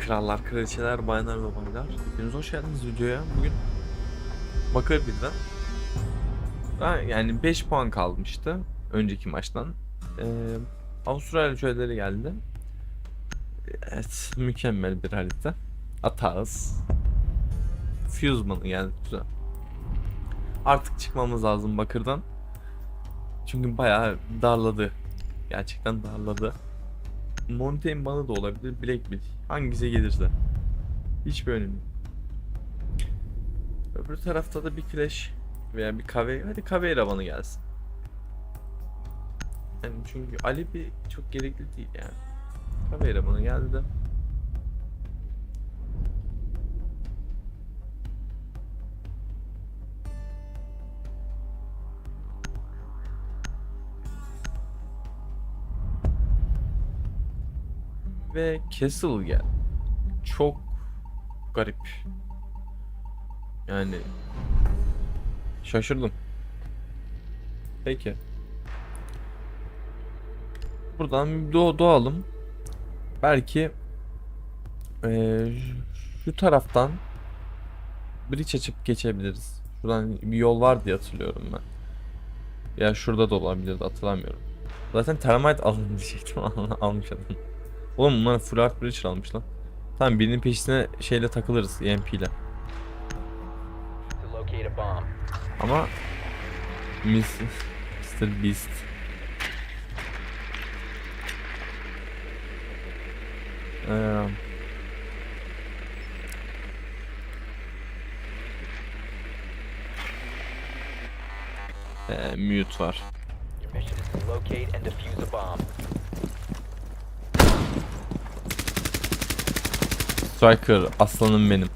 Krallar, kraliçeler, bayanlar ve baylar. Hepiniz hoş geldiniz videoya. Bugün Bakır birden. Yani 5 puan kalmıştı önceki maçtan. Ee, Avustralya çölleri geldi. Evet, mükemmel bir harita. Atağız. Fuseman'ı geldi güzel. Artık çıkmamız lazım Bakır'dan. Çünkü bayağı darladı. Gerçekten darladı. Mountain bana da olabilir, Black Bill. Hangisi gelirse. Hiçbir önemi. Öbür tarafta da bir Clash veya bir Kave. Hadi Caveira bana gelsin. Yani çünkü Ali bir çok gerekli değil yani. Caveira bana geldi. Ve Castle gel. Çok garip. Yani şaşırdım. Peki. Buradan doğ doğalım. Belki eee, şu taraftan bridge açıp geçebiliriz. Şuradan bir yol var diye hatırlıyorum ben. Ya şurada da olabilirdi hatırlamıyorum. Zaten termite alın diyecektim almış adam. Oğlum bunlar full art bridge almış lan. Tamam birinin peşine şeyle takılırız EMP ile. Ama Miss Mr. Beast Ee, ee, mute var. Your mission is to locate and defuse a bomb. Striker aslanım benim.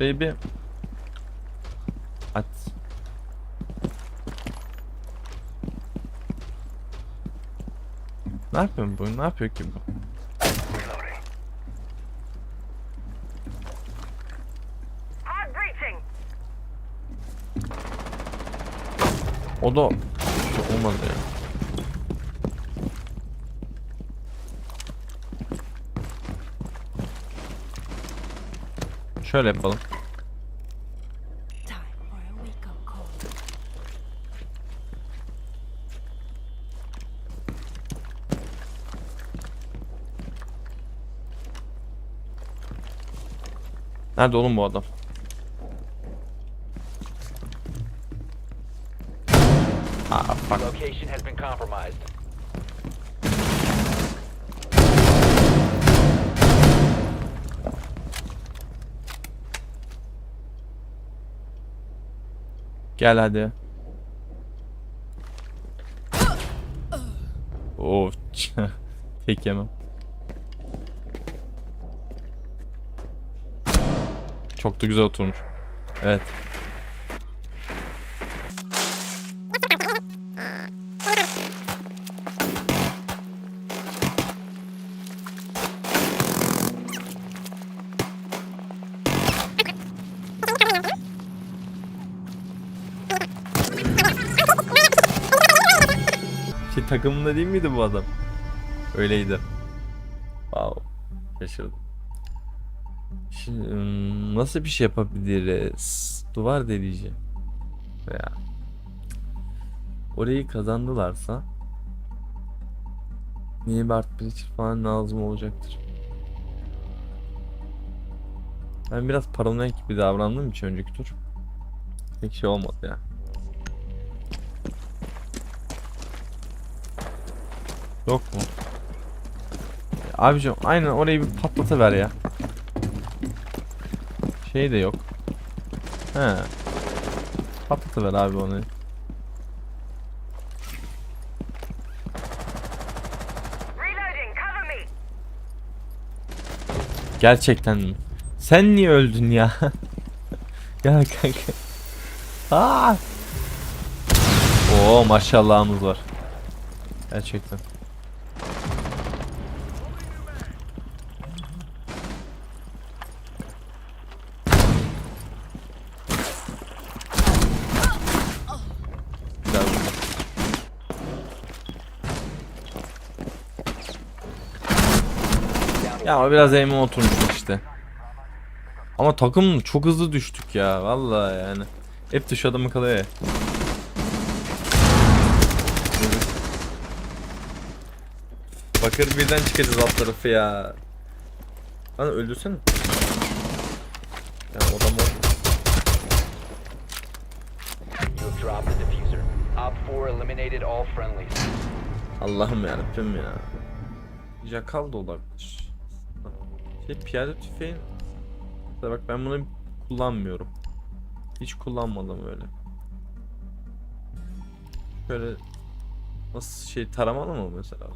Baby. At. Ne yapıyor bu? Ne yapıyor ki bu? O da Şu olmadı ya. Şöyle yapalım. Nerede oğlum bu adam? Fuck. Location has been compromised. Gel hadi. Of. Tek yemem. Çok da güzel oturmuş. Evet. Takımında değil miydi bu adam? Öyleydi. Wow. Şaşırdım. Şimdi nasıl bir şey yapabiliriz? Duvar deleyeceğim. Veya orayı kazandılarsa niye bir art falan lazım olacaktır. Ben biraz paranoyak gibi davrandığım için önceki tur pek şey olmadı ya. Yok mu? Ya Abicim aynen orayı bir patlatıver ya. Şey de yok. He. Patlatıver abi onu. Gerçekten mi? Sen niye öldün ya? Gel kanka. Aa! Oo maşallahımız var. Gerçekten. O biraz aim'e oturmuş işte. Ama takım çok hızlı düştük ya vallahi yani. Hep dış adamı kalıyor ya. Bakır birden çıkacağız alt tarafı ya. Lan öldürsene. Ya adam o. You have dropped the diffuser. Op 4 eliminated all friendlies. Allah'ım yarabbim ya. Yakal da olabilir. Şey piyade tüfeğin bak ben bunu kullanmıyorum. Hiç kullanmadım öyle. Böyle nasıl şey taramalı mı mesela?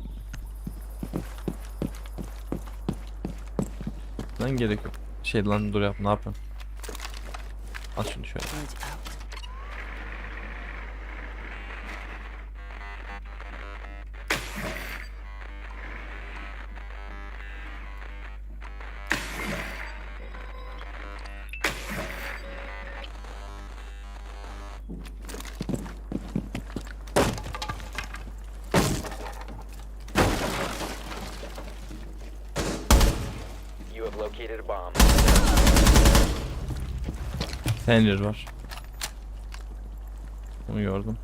Lan gerek yok. Şey lan dur yap ne yapıyorsun? Al şunu şöyle. Located bomb. Pencere var. Onu gördüm.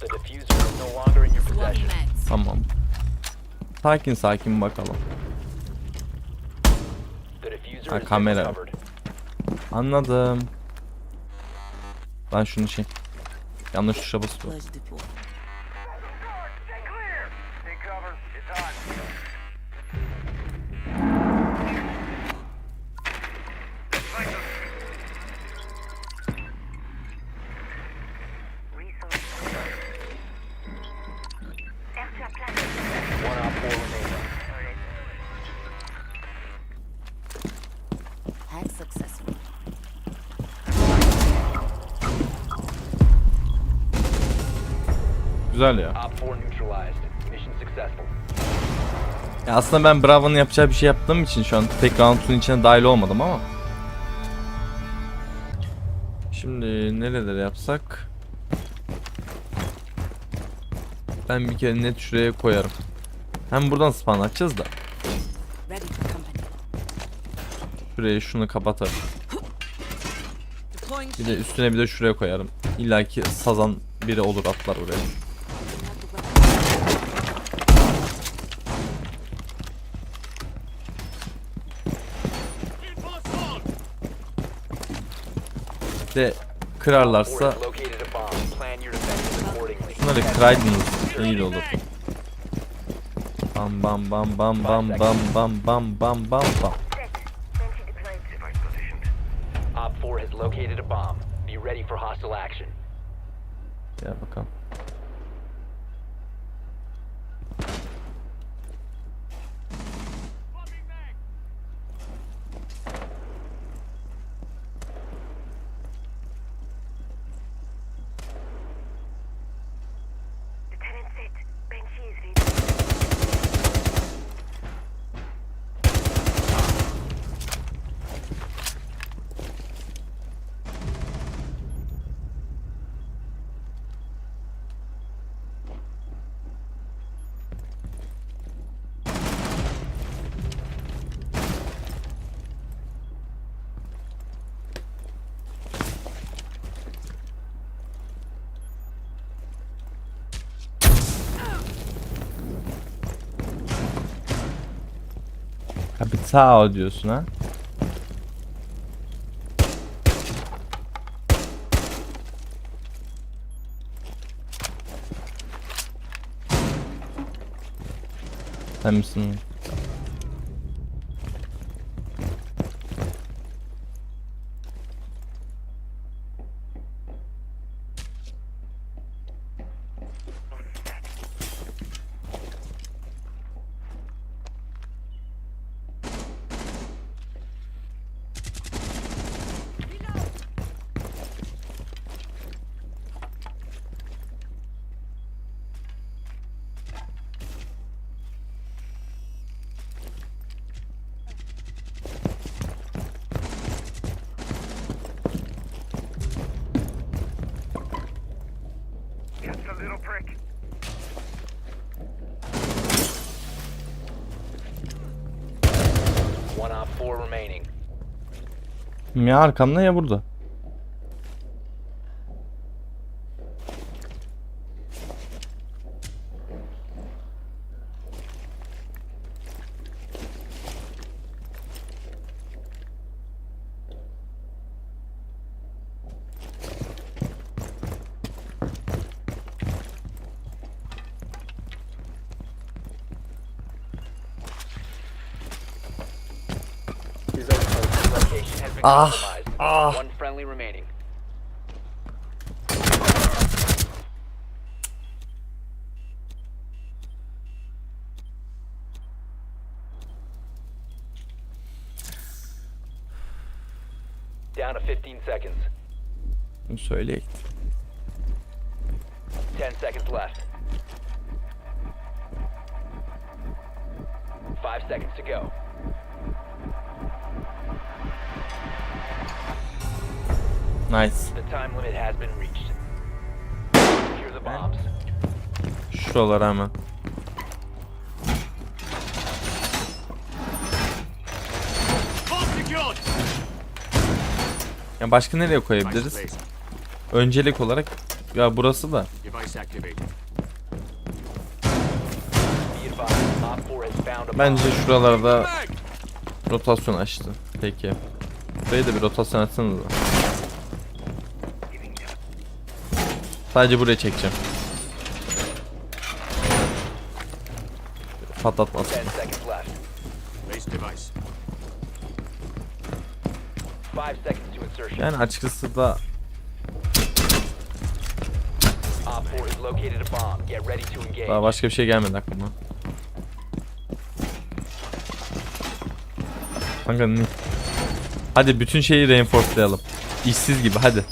The diffuser is no longer in your One possession. meds. Tamam. Sakin sakin bakalım. The diffuser Ha, has been kamera. recovered. Anladım. Ben şunu şey. Yanlış tuşa basıyorum. Güzel ya. Op 4 neutralized. Mission successful. ya. Aslında ben Bravo'nun yapacağı bir şey yaptığım için şu an tek round'un içine dahil olmadım ama. Şimdi nerelere yapsak? Ben bir kere net şuraya koyarım. Hem buradan spawn açacağız da. Şuraya şunu kapatarım. Bir de üstüne bir de şuraya koyarım. İlla ki sazan biri olur atlar oraya. Bir de kırarlarsa 4 has located a bomb. Plan your defenses accordingly. Bunları kıraydınız iyi olur. Bam bam bam bam bam bam bam bam bam bam bam. Op 4 has located a bomb. Be ready for hostile action. Gel bakalım. Lieutenant Set, Banshee is ready. Kapital diyorsun ha. Sen? Remaining. Ya arkamda ya burada. Ah, ah. One friendly remaining. Down to 15 seconds. Bunu söyleyek. 10 seconds left. 5 seconds to go. Bombs. Şuralara hemen. Ya başka nereye koyabiliriz? Öncelik olarak ya burası da. Device activated. Be advised, Op 4 has found a bomb. Bence şuralarda rotasyon açtı. Peki. Burayı da bir rotasyon açsanız da. Sadece buraya çekeceğim. Patlatmasın. 10 seconds left. Place device. 5 seconds to insertion. Yani açıkçası da Op 4 has located a bomb. Get ready to engage. daha başka bir şey gelmedi aklıma. Kanka? Hadi bütün şeyi reinforcelayalım. İşsiz gibi hadi.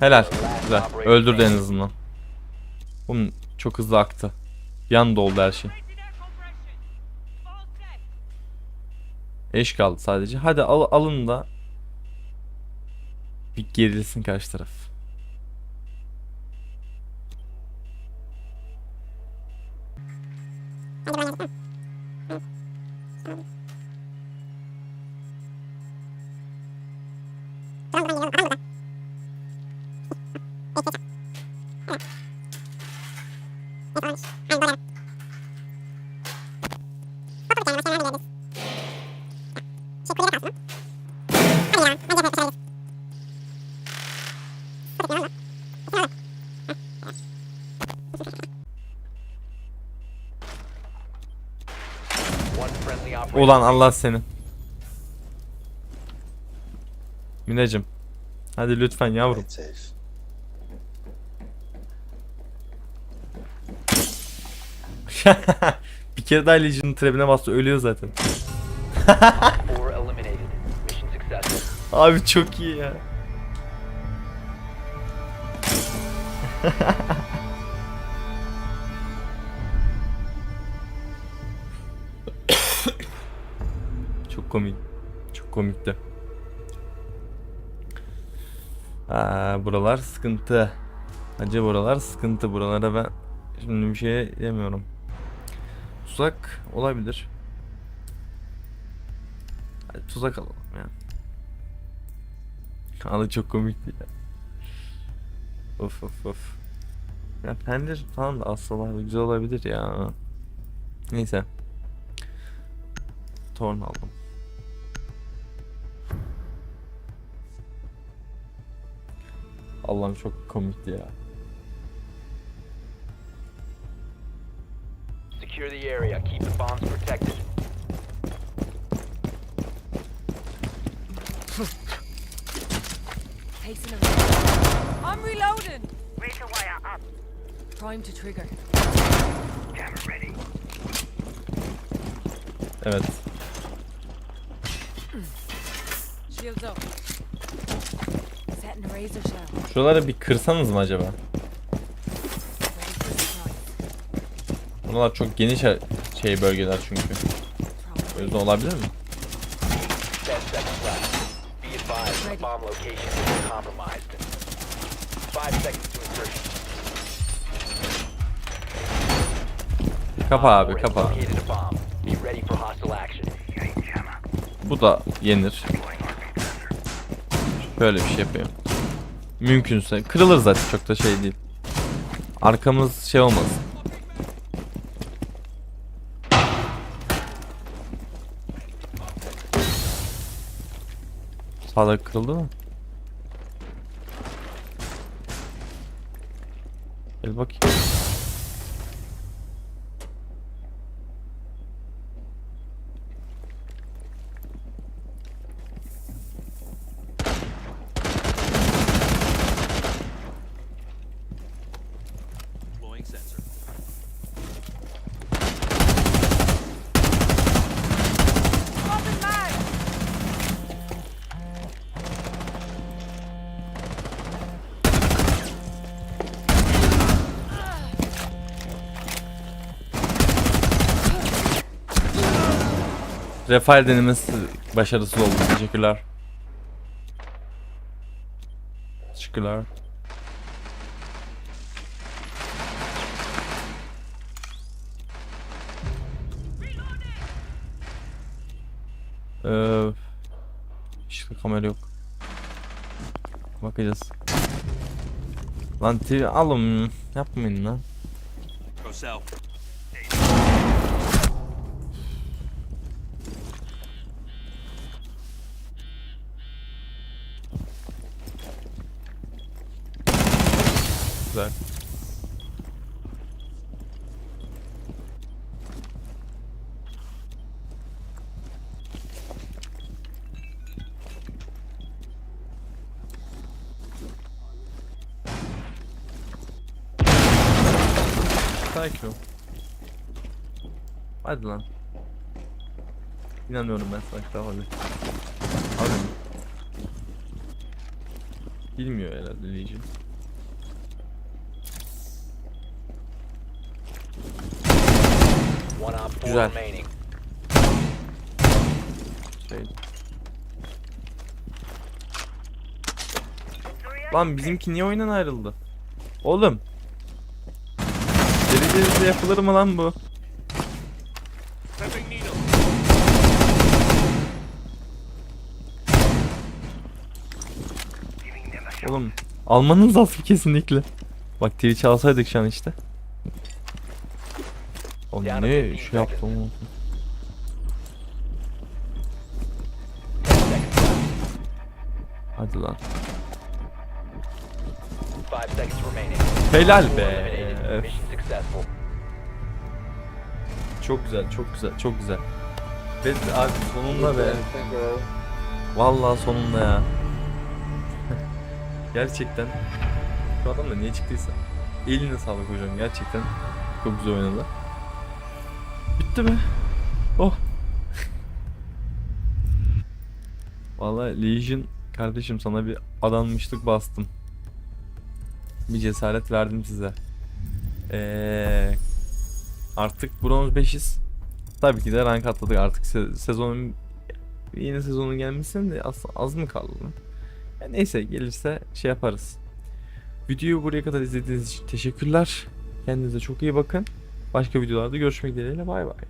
Helal. 4, last Güzel. Öldürdü en azından. Bunun çok hızlı aktı. Yan doldu her şey. Eş kaldı sadece. Hadi al, alın da bir gerilsin karşı taraf. Ulan Allah seni. Mineciğim. Hadi lütfen yavrum. bir kere daha Legion'ın trebine bastı ölüyor zaten. 4 eliminated. Mission successful. Abi çok iyi ya. çok komik. Çok komikti. Aa, buralar sıkıntı. Acı buralar sıkıntı. Buralara ben şimdi bir şey demiyorum. Tuzak olabilir. Hadi tuzak alalım ya. Kanı çok komikti ya. Of of of. Ya pendir falan da aslında güzel olabilir ya. Neyse. Torn aldım. Allah'ım çok komikti ya. Secure the area. Keep the bombs protected. Pacing around. I'm reloading. Razor wire up. Prime to trigger. Camera ready. Evet. Shields up. Setting a razor shell. Şuraları bir kırsanız mı acaba? Buralar çok geniş şey bölgeler çünkü. O yüzden olabilir mi? 10 seconds left. Be advised, Ready. bomb location has been compromised. 5 seconds to insertion. Kapa abi kapa. Bu da yenir. Böyle bir şey yapıyor. Mümkünse. Kırılır zaten çok da şey değil. Arkamız şey olmaz. Sağda kırıldı mı? Gel bakayım. Refire denemesi başarısız oldu. Teşekkürler. Teşekkürler. Ee, işte kamera yok. Bakacağız. Lan TV alın. Yapmayın lan. Sakin ol. Hadi lan. İnanıyorum ben sana tamam hadi. Hadi. Bilmiyor herhalde Legion. One op 4 Güzel. remaining. Şey. Lan bizimki niye oyundan ayrıldı? Oğlum. Deli yapılır mı lan bu? Oğlum almanız lazım kesinlikle. Bak Twitch alsaydık şu an işte. Yani ne şey yaptım oğlum. 10 seconds left. Hadi lan. 5 seconds remaining. Helal be. Çok güzel, çok güzel, çok güzel. Ve abi sonunda be. Vallahi sonunda ya. gerçekten. Şu adam da niye çıktıysa. Eline sağlık hocam gerçekten. Çok güzel oynadı. Bitti be. Oh. Vallahi Legion kardeşim sana bir adanmışlık bastım. Bir cesaret verdim size. Eee artık bronz 5'iz. Tabii ki de rank atladık artık se- sezonun yeni sezonun gelmesine de az, az mı kaldı? Ya neyse gelirse şey yaparız. Videoyu buraya kadar izlediğiniz için teşekkürler. Kendinize çok iyi bakın. Başka videolarda görüşmek dileğiyle bay bay.